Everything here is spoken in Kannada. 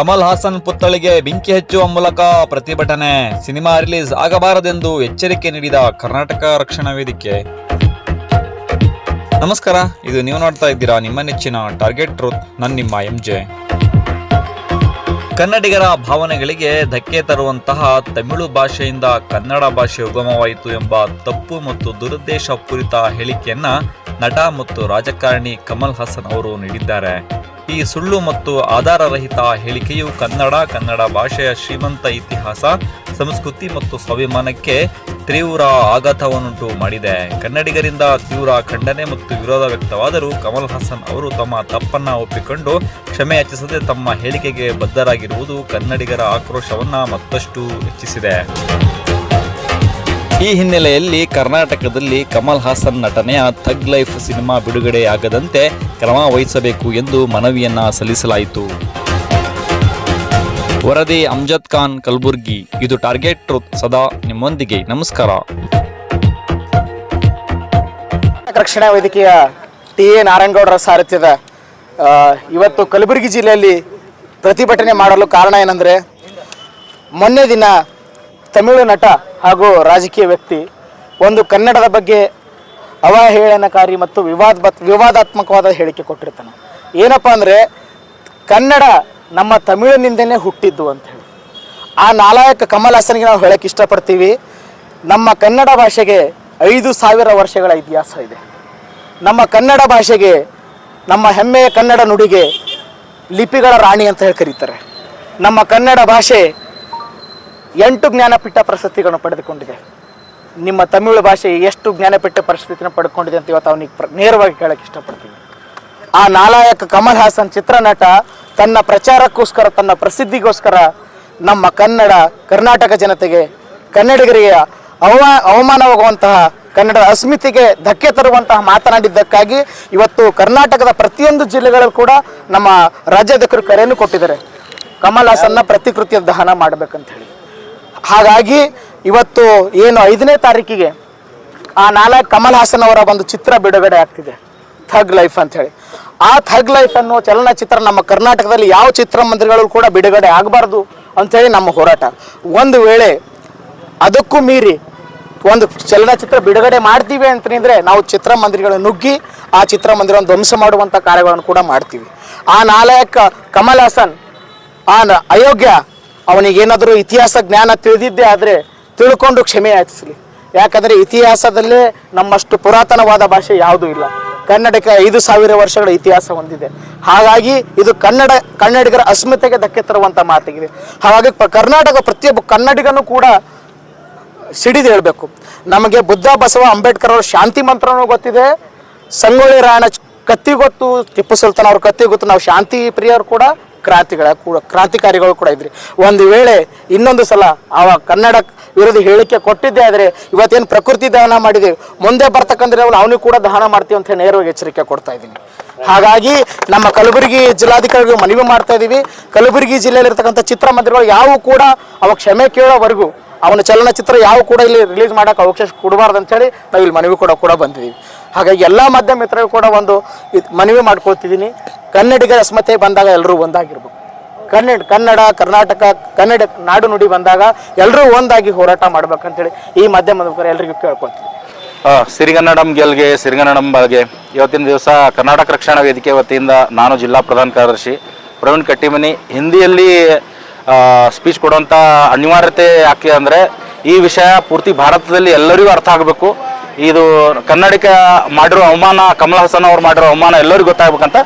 ಕಮಲ್ ಹಾಸನ್ ಪುತ್ಥಳಿಗೆ ಬೆಂಕಿ ಹಚ್ಚುವ ಮೂಲಕ ಪ್ರತಿಭಟನೆ. ಸಿನಿಮಾ ರಿಲೀಸ್ ಆಗಬಾರದೆಂದು ಎಚ್ಚರಿಕೆ ನೀಡಿದ ಕರ್ನಾಟಕ ರಕ್ಷಣಾ ವೇದಿಕೆ. ನಮಸ್ಕಾರ, ಇದು ನೀವು ನೋಡ್ತಾ ಇದ್ದೀರಾ ನಿಮ್ಮ ನೆಚ್ಚಿನ ಟಾರ್ಗೆಟ್ ಟ್ರೂತ್ ನನ್ನ ನಿಮ್ಮ ಎಂ ಜೆ ಕನ್ನಡಿಗರ ಭಾವನೆಗಳಿಗೆ ಧಕ್ಕೆ ತರುವಂತಹ ತಮಿಳು ಭಾಷೆಯಿಂದ ಕನ್ನಡ ಭಾಷೆ ಉಗಮವಾಯಿತು ಎಂಬ ತಪ್ಪು ಮತ್ತು ದುರುದ್ದೇಶ ಪೂರಿತ ಹೇಳಿಕೆಯನ್ನ ನಟ ಮತ್ತು ರಾಜಕಾರಣಿ ಕಮಲ್ ಹಾಸನ್ ಅವರು ನೀಡಿದ್ದಾರೆ. ಈ ಸುಳ್ಳು ಮತ್ತು ಆಧಾರರಹಿತ ಹೇಳಿಕೆಯು ಕನ್ನಡ ಕನ್ನಡ ಭಾಷೆಯ ಶ್ರೀಮಂತ ಇತಿಹಾಸ, ಸಂಸ್ಕೃತಿ ಮತ್ತು ಸ್ವಾಭಿಮಾನಕ್ಕೆ ತೀವ್ರ ಆಘಾತವನ್ನುಂಟು ಮಾಡಿದೆ. ಕನ್ನಡಿಗರಿಂದ ತೀವ್ರ ಖಂಡನೆ ಮತ್ತು ವಿರೋಧ ವ್ಯಕ್ತವಾದರೂ ಕಮಲ್ ಹಾಸನ್ ಅವರು ತಮ್ಮ ತಪ್ಪನ್ನು ಒಪ್ಪಿಕೊಂಡು ಕ್ಷಮೆ ಯಾಚಿಸದೆ ತಮ್ಮ ಹೇಳಿಕೆಗೆ ಬದ್ಧರಾಗಿರುವುದು ಕನ್ನಡಿಗರ ಆಕ್ರೋಶವನ್ನು ಮತ್ತಷ್ಟು ಹೆಚ್ಚಿಸಿದೆ. ಈ ಹಿನ್ನೆಲೆಯಲ್ಲಿ ಕರ್ನಾಟಕದಲ್ಲಿ ಕಮಲ್ ಹಾಸನ್ ನಟನೆಯ ಥಗ್ ಲೈಫ್ ಸಿನಿಮಾ ಬಿಡುಗಡೆಯಾಗದಂತೆ ಕ್ರಮ ವಹಿಸಬೇಕು ಎಂದು ಮನವಿಯನ್ನ ಸಲ್ಲಿಸಲಾಯಿತು. ವರದಿ ಅಮ್ಜದ್ ಖಾನ್ ಕಲಬುರ್ಗಿ. ಇದು ಟಾರ್ಗೆಟ್ ಟ್ರೂತ್. ಸದಾ ನಿಮ್ಮೊಂದಿಗೆ. ನಮಸ್ಕಾರ. ರಕ್ಷಣಾ ವೈದ್ಯಕೀಯ ಟಿ ಎ ನಾರಾಯಣಗೌಡರ ಸಾರಥ್ಯದ ಇವತ್ತು ಕಲಬುರಗಿ ಜಿಲ್ಲೆಯಲ್ಲಿ ಪ್ರತಿಭಟನೆ ಮಾಡಲು ಕಾರಣ ಏನಂದರೆ, ಮೊನ್ನೆ ದಿನ ತಮಿಳು ನಟ ಹಾಗೂ ರಾಜಕೀಯ ವ್ಯಕ್ತಿ, ಒಂದು ಕನ್ನಡದ ಬಗ್ಗೆ ಅವಹೇಳನಕಾರಿ ಮತ್ತು ವಿವಾದ ವಿವಾದಾತ್ಮಕವಾದ ಹೇಳಿಕೆ ಕೊಟ್ಟಿರ್ತಾನೆ. ಏನಪ್ಪ ಅಂದರೆ, ಕನ್ನಡ ನಮ್ಮ ತಮಿಳಿನಿಂದನೇ ಹುಟ್ಟಿದ್ದು ಅಂತ ಹೇಳಿ. ಆ ನಾಲಾಯಕ ಕಮಲ್ ಹಾಸನ್ಗೆ ನಾವು ಹೇಳಕ್ಕೆ ಇಷ್ಟಪಡ್ತೀವಿ. ನಮ್ಮ ಕನ್ನಡ ಭಾಷೆಗೆ ಐದು ಸಾವಿರ ವರ್ಷಗಳ ಇತಿಹಾಸ ಇದೆ. ನಮ್ಮ ಕನ್ನಡ ಭಾಷೆಗೆ, ನಮ್ಮ ಹೆಮ್ಮೆಯ ಕನ್ನಡ ನುಡಿಗೆ ಲಿಪಿಗಳ ರಾಣಿ ಅಂತ ಹೇಳಿ ಕರೀತಾರೆ. ನಮ್ಮ ಕನ್ನಡ ಭಾಷೆ ಎಂಟು ಜ್ಞಾನಪೀಠ ಪ್ರಶಸ್ತಿಗಳನ್ನು ಪಡೆದುಕೊಂಡಿದೆ. ನಿಮ್ಮ ತಮಿಳು ಭಾಷೆ ಎಷ್ಟು ಜ್ಞಾನಪೀಠ ಪ್ರಶಸ್ತಿಯನ್ನು ಪಡ್ಕೊಂಡಿದೆ ಅಂತ ಇವತ್ತು ಅವನಿಗೆ ನೇರವಾಗಿ ಕೇಳಕ್ಕೆ ಇಷ್ಟಪಡ್ತೀನಿ. ಆ ನಾಲಾಯಕ ಕಮಲ್ ಹಾಸನ್ ಚಿತ್ರನಟ ತನ್ನ ಪ್ರಚಾರಕ್ಕೋಸ್ಕರ, ತನ್ನ ಪ್ರಸಿದ್ಧಿಗೋಸ್ಕರ ನಮ್ಮ ಕನ್ನಡ, ಕರ್ನಾಟಕ ಜನತೆಗೆ, ಕನ್ನಡಿಗರಿಗೆ ಅವ ಅವಮಾನವಾಗುವಂತಹ ಕನ್ನಡದ ಅಸ್ಮಿತೆಗೆ ಧಕ್ಕೆ ತರುವಂತಹ ಮಾತನಾಡಿದ್ದಕ್ಕಾಗಿ ಇವತ್ತು ಕರ್ನಾಟಕದ ಪ್ರತಿಯೊಂದು ಜಿಲ್ಲೆಗಳಲ್ಲೂ ಕೂಡ ನಮ್ಮ ರಾಜ್ಯಾಧ್ಯಕ್ಷರು ಕರೆಯನ್ನು ಕೊಟ್ಟಿದ್ದಾರೆ. ಕಮಲ್ ಹಾಸನ್ನ ಪ್ರತಿಕೃತಿಯ ದಹನ ಮಾಡಬೇಕಂತ ಹೇಳಿ. ಹಾಗಾಗಿ ಇವತ್ತು ಏನು ಐದನೇ ತಾರೀಕಿಗೆ ಆ ನಾಲ್ಕು ಕಮಲ್ ಹಾಸನ್ ಅವರ ಒಂದು ಚಿತ್ರ ಬಿಡುಗಡೆ ಆಗ್ತಿದೆ, ಥಗ್ ಲೈಫ್ ಅಂತ ಹೇಳಿ. ಆ ಥಗ್ ಲೈಫ್ ಅನ್ನೋ ಚಲನಚಿತ್ರ ನಮ್ಮ ಕರ್ನಾಟಕದಲ್ಲಿ ಯಾವ ಚಿತ್ರಮಂದಿರಗಳು ಕೂಡ ಬಿಡುಗಡೆ ಆಗಬಾರ್ದು ಅಂಥೇಳಿ ನಮ್ಮ ಹೋರಾಟ. ಒಂದು ವೇಳೆ ಅದಕ್ಕೂ ಮೀರಿ ಒಂದು ಚಲನಚಿತ್ರ ಬಿಡುಗಡೆ ಮಾಡ್ತೀವಿ ಅಂತಂದ್ರೆ ನಾವು ಚಿತ್ರಮಂದಿರಗಳನ್ನು ನುಗ್ಗಿ ಆ ಚಿತ್ರಮಂದಿರವನ್ನು ಧ್ವಂಸ ಮಾಡುವಂಥ ಕಾರ್ಯಗಳನ್ನು ಕೂಡ ಮಾಡ್ತೀವಿ. ಆ ನಾಲಾಯಕ ಕಮಲ್ ಹಾಸನ್, ಆ ಅಯೋಗ್ಯ ಅವನಿಗೇನಾದರೂ ಇತಿಹಾಸ ಜ್ಞಾನ ತಿಳಿದಿದ್ದೇ ಆದರೆ ತಿಳ್ಕೊಂಡು ಕ್ಷಮೆ ಯಾಚಿಸಲಿ. ಯಾಕಂದರೆ ಇತಿಹಾಸದಲ್ಲೇ ನಮ್ಮಷ್ಟು ಪುರಾತನವಾದ ಭಾಷೆ ಯಾವುದೂ ಇಲ್ಲ. ಕನ್ನಡಕ್ಕೆ ಐದು ಸಾವಿರ ವರ್ಷಗಳ ಇತಿಹಾಸ ಹೊಂದಿದೆ. ಹಾಗಾಗಿ ಇದು ಕನ್ನಡ, ಕನ್ನಡಿಗರ ಅಸ್ಮಿತೆಗೆ ಧಕ್ಕೆ ತರುವಂಥ ಮಾತಾಗಿದೆ. ಹಾಗಾಗಿ ಕರ್ನಾಟಕ ಪ್ರತಿಯೊಬ್ಬ ಕನ್ನಡಿಗನೂ ಕೂಡ ಸಿಡಿದು ಹೇಳಬೇಕು. ನಮಗೆ ಬುದ್ಧ ಬಸವ ಅಂಬೇಡ್ಕರ್ ಅವರ ಶಾಂತಿ ಮಂತ್ರನೂ ಗೊತ್ತಿದೆ. ಸಂಗೊಳ್ಳಿ ರಾಯಣ ಕತ್ತಿಗೊತ್ತು ಕತ್ತಿ ಗೊತ್ತು ಟಿಪ್ಪು ಸುಲ್ತಾನ್ ಅವ್ರ ಕತ್ತಿ ಗೊತ್ತು ನಾವು ಶಾಂತಿ ಪ್ರಿಯರು ಕೂಡ. ಕ್ರಾಂತಿಗಳ ಕೂಡ ಕ್ರಾಂತಿಕಾರಿಗಳು ಕೂಡ ಇದ್ರಿ. ಒಂದು ವೇಳೆ ಇನ್ನೊಂದು ಸಲ ಅವ ಕನ್ನಡ ವಿರೋಧಿ ಹೇಳಿಕೆ ಕೊಟ್ಟಿದ್ದೆ ಆದರೆ ಇವತ್ತೇನು ಪ್ರಕೃತಿ ದಹನ ಮಾಡಿದೆ, ಮುಂದೆ ಬರ್ತಕ್ಕಂದ್ರೆ ಅವನಿಗೆ ಕೂಡ ದಹನ ಮಾಡ್ತೀವಿ ಅಂತ ಹೇಳಿ ನೇರವಾಗಿ ಎಚ್ಚರಿಕೆ ಕೊಡ್ತಾ ಇದ್ದೀನಿ. ಹಾಗಾಗಿ ನಮ್ಮ ಕಲಬುರಗಿ ಜಿಲ್ಲಾಧಿಕಾರಿಗಳು ಮನವಿ ಮಾಡ್ತಾ ಇದ್ದೀವಿ ಕಲಬುರಗಿ ಜಿಲ್ಲೆಯಲ್ಲಿರ್ತಕ್ಕಂಥ ಚಿತ್ರಮಂದಿರಗಳು ಯಾವ ಕೂಡ ಅವ ಕ್ಷಮೆ ಕೇಳೋವರೆಗೂ ಅವನ ಚಲನಚಿತ್ರ ಯಾವ ಕೂಡ ಇಲ್ಲಿ ರಿಲೀಸ್ ಮಾಡೋಕೆ ಅವಕಾಶ ಕೊಡಬಾರ್ದು ಅಂತೇಳಿ ನಾವು ಇಲ್ಲಿ ಮನವಿ ಕೂಡ ಕೂಡ ಬಂದಿದ್ದೀವಿ ಹಾಗಾಗಿ ಎಲ್ಲ ಮಾಧ್ಯಮ ಮಿತ್ರರು ಕೂಡ ಒಂದು ಮನವಿ ಮಾಡ್ಕೊಳ್ತಿದ್ದೀನಿ. ಕನ್ನಡಿಗರ ಸ್ಮತೆ ಬಂದಾಗ ಎಲ್ಲರೂ ಒಂದಾಗಿರ್ಬೇಕು. ಕನ್ನಡ ಕನ್ನಡ, ಕರ್ನಾಟಕ, ಕನ್ನಡ ನಾಡು ನುಡಿ ಬಂದಾಗ ಎಲ್ಲರೂ ಒಂದಾಗಿ ಹೋರಾಟ ಮಾಡ್ಬೇಕಂತೇಳಿ ಈ ಮಾಧ್ಯಮದ ಮುಖಾಂತರ ಎಲ್ರಿಗೂ ಕೇಳ್ಕೊತೀವಿ ಸಿರಿಗನ್ನಡಂ ಗೆಲ್ಗೆ ಸಿರಿಗನ್ನಡಂ ಬಗ್ಗೆ ಇವತ್ತಿನ ದಿವಸ ಕರ್ನಾಟಕ ರಕ್ಷಣಾ ವೇದಿಕೆ ವತಿಯಿಂದ ನಾನು ಜಿಲ್ಲಾ ಪ್ರಧಾನ ಕಾರ್ಯದರ್ಶಿ ಪ್ರವೀಣ್ ಕಟ್ಟಿಮನಿ ಹಿಂದಿಯಲ್ಲಿ ಸ್ಪೀಚ್ ಕೊಡುವಂಥ ಅನಿವಾರ್ಯತೆ ಯಾಕೆ ಅಂದರೆ ಈ ವಿಷಯ ಪೂರ್ತಿ ಭಾರತದಲ್ಲಿ ಎಲ್ಲರಿಗೂ ಅರ್ಥ ಆಗಬೇಕು. ಇದು ಕನ್ನಡಿಕ ಮಾಡಿರೋ ಅವಮಾನ, ಕಮಲ್ ಹಾಸನ್ ಅವ್ರು ಮಾಡಿರೋ ಅವಮಾನ ಎಲ್ಲರಿಗೂ ಗೊತ್ತಾಗ್ಬೇಕಂತ